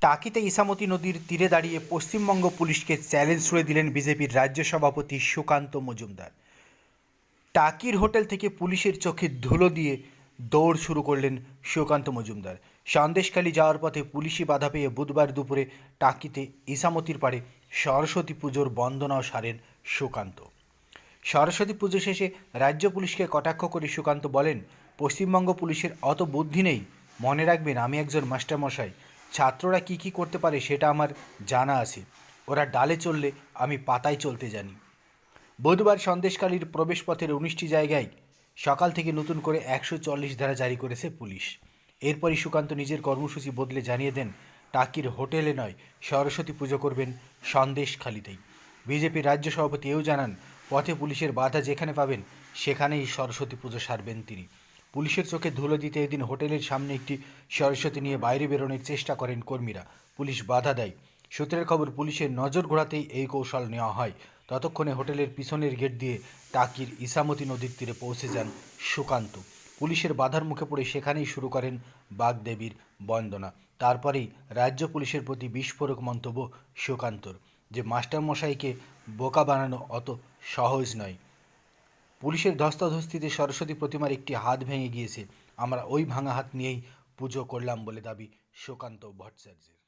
টাকিতে ইসামতি নদীর তীরে দাঁড়িয়ে পশ্চিমবঙ্গ পুলিশকে চ্যালেঞ্জ ছুড়ে দিলেন বিজেপির রাজ্য সভাপতি সুকান্ত মজুমদার। টাকির হোটেল থেকে পুলিশের চোখে ধুলো দিয়ে দৌড় শুরু করলেন সুকান্ত মজুমদার। সন্দেশখালী যাওয়ার পথে পুলিশি বাধা পেয়ে বুধবার দুপুরে টাকিতে ইসামতির পাড়ে সরস্বতী পুজোর বন্দনাও সারেন সুকান্ত। সরস্বতী পুজো শেষে রাজ্য পুলিশকে কটাক্ষ করে সুকান্ত বলেন, পশ্চিমবঙ্গ পুলিশের অত বুদ্ধি নেই। মনে রাখবেন, আমি একজন মাস্টারমশাই। ছাত্ররা কি কি করতে পারে সেটা আমার জানা আছে। ওরা ডালে চললে আমি পাতায় চলতে জানি। বুধবার সন্দেশকালীর প্রবেশপথের উনিশটি জায়গায় সকাল থেকে নতুন করে একশো চল্লিশ ধারা জারি করেছে পুলিশ। এরপরই সুকান্ত নিজের কর্মসূচি বদলে জানিয়ে দেন, টাকির হোটেলে নয়, সরস্বতী পুজো করবেন সন্দেশখালিতেই। বিজেপির রাজ্য সভাপতি এও জানান, পথে পুলিশের বাধা যেখানে পাবেন, সেখানেই সরস্বতী পুজো সারবেন তিনি। পুলিশের চোখে ধুলো দিতে এদিন হোটেলের সামনে একটি সরস্বতী নিয়ে বাইরে বেরোনোর চেষ্টা করেন কর্মীরা। পুলিশ বাধা দেয়। সূত্রের খবর, পুলিশের নজর ঘোরাতেই এই কৌশল নেওয়া হয়। ততক্ষণে হোটেলের পিছনের গেট দিয়ে টাকির ইসামতি নদীর তীরে পৌঁছে যান সুকান্ত। পুলিশের বাধার মুখে পড়ে সেখানেই শুরু করেন বাগদেবীর বন্দনা। তারপরেই রাজ্য পুলিশের প্রতি বিস্ফোরক মন্তব্য সুকান্তর, যে মাস্টারমশাইকে বোকা বানানো অত সহজ নয়। পুলিশের ধস্তাধস্তিতে সরস্বতী প্রতিমার একটি হাত ভেঙে গিয়েছে। আমরা ওই ভাঙা হাত নিয়েই পুজো করলাম বলে দাবি সুকান্ত ভট্টাচার্যের।